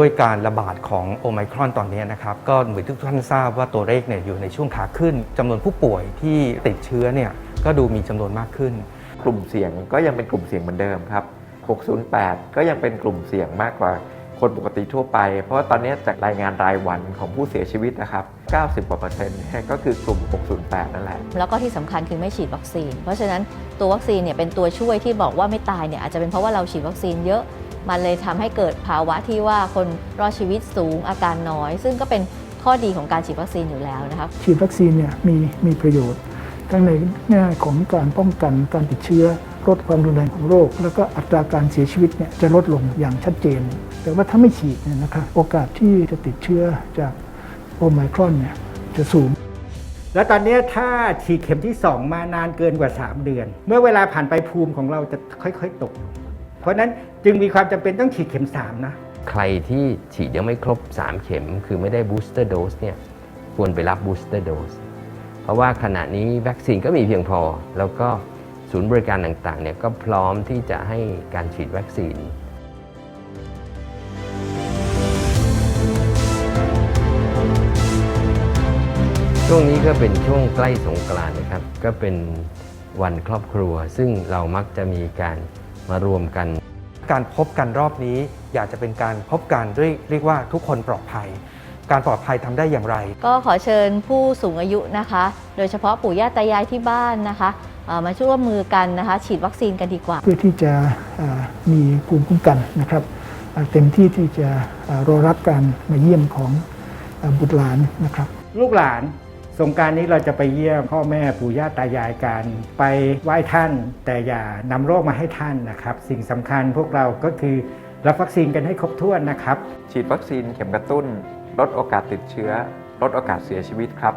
ด้วยการระบาดของโอไมครอนตอนนี้นะครับ ก็เหมือนทุกท่านทราบว่าตัวเลขเนี่ยอยู่ในช่วงขาขึ้นจำนวนผู้ป่วยที่ติดเชื้อเนี่ยก็ดูมีจำนวนมากขึ้น กลุ่มเสี่ยงก็ยังเป็นกลุ่มเสี่ยงเหมือนเดิมครับ 608 ก็ยังเป็นกลุ่มเสี่ยงมากกว่าคนปกติทั่วไป เพราะว่าตอนนี้จากรายงานรายวันของผู้เสียชีวิตนะครับ 90กว่าเปอร์เซ็นต์เนี่ยก็คือกลุ่ม 608 นั่นแหละ แล้วก็ที่สำคัญคือไม่ฉีดวัคซีน เพราะฉะนั้นตัววัคซีนเนี่ยเป็นตัวช่วยที่บอกว่าไม่ตายเนี่ยอาจจะเป็นเพราะว่าเราฉีดวัคซีนเยอะ มันเลยทำให้เกิดภาวะที่ว่าคนรอดชีวิตสูงอาการน้อย ซึ่งก็เป็นข้อดีของการฉีดวัคซีนอยู่แล้วนะคะฉีดวัคซีนเนี่ยมีมีประโยชน์ทั้งในแง่ของการป้องกันการติดเชื้อลดความรุนแรงของโรค แล้วก็อัตราการเสียชีวิตเนี่ยจะลดลงอย่างชัดเจน แต่ว่าถ้าไม่ฉีดเนี่ยนะครับโอกาสที่จะติดเชื้อจากโอไมครอนเนี่ยจะสูง แล้วตอนเนี้ยถ้าฉีดเข็มที่ 2 มานานเกินกว่า 3 เดือน เมื่อเวลาผ่านไปภูมิของเราจะค่อย ๆ ตก เพราะนั้นจึงมีความจำเป็นต้องฉีดเข็ม 3 นะ ใครที่ฉีดยังไม่ครบ 3 เข็ม คือไม่ได้บูสเตอร์โดสเนี่ยควรไปรับบูสเตอร์โดสเพราะว่าขณะนี้วัคซีนก็มีเพียงพอ แล้วก็ศูนย์บริการต่างๆเนี่ยก็พร้อมที่จะให้การฉีดวัคซีนช่วงนี้ก็เป็นช่วงใกล้สงกรานต์นะครับ ก็เป็นวันครอบครัว ซึ่งเรามักจะมีการ มารวมกัน การพบกันรอบนี้อยากจะเป็นการพบกันด้วยเรียกว่าทุกคนปลอดภัย การปลอดภัยทำได้อย่างไร ก็ขอเชิญผู้สูงอายุนะคะ โดยเฉพาะปู่ย่าตายายที่บ้านนะคะเอ่อมาช่วยร่วมมือกันนะคะ ฉีดวัคซีนกันดีกว่า เพื่อที่จะอ่ามีภูมิคุ้มกันนะครับอ่าเต็มที่ที่จะอ่ารอรับการมาเยี่ยมของอาบุตรหลานนะครับ ลูกหลาน สงการนี้เราจะไปเยี่ยมพ่อแม่ปู่ย่าตายายกันไปไหว้ท่าน แต่อย่านำโรคมาให้ท่านนะครับ สิ่งสำคัญพวกเราก็คือรับวัคซีนกันให้ครบถ้วนนะครับ ฉีดวัคซีนเข็มกระตุ้น ลดโอกาสติดเชื้อ ลดโอกาสเสียชีวิตครับ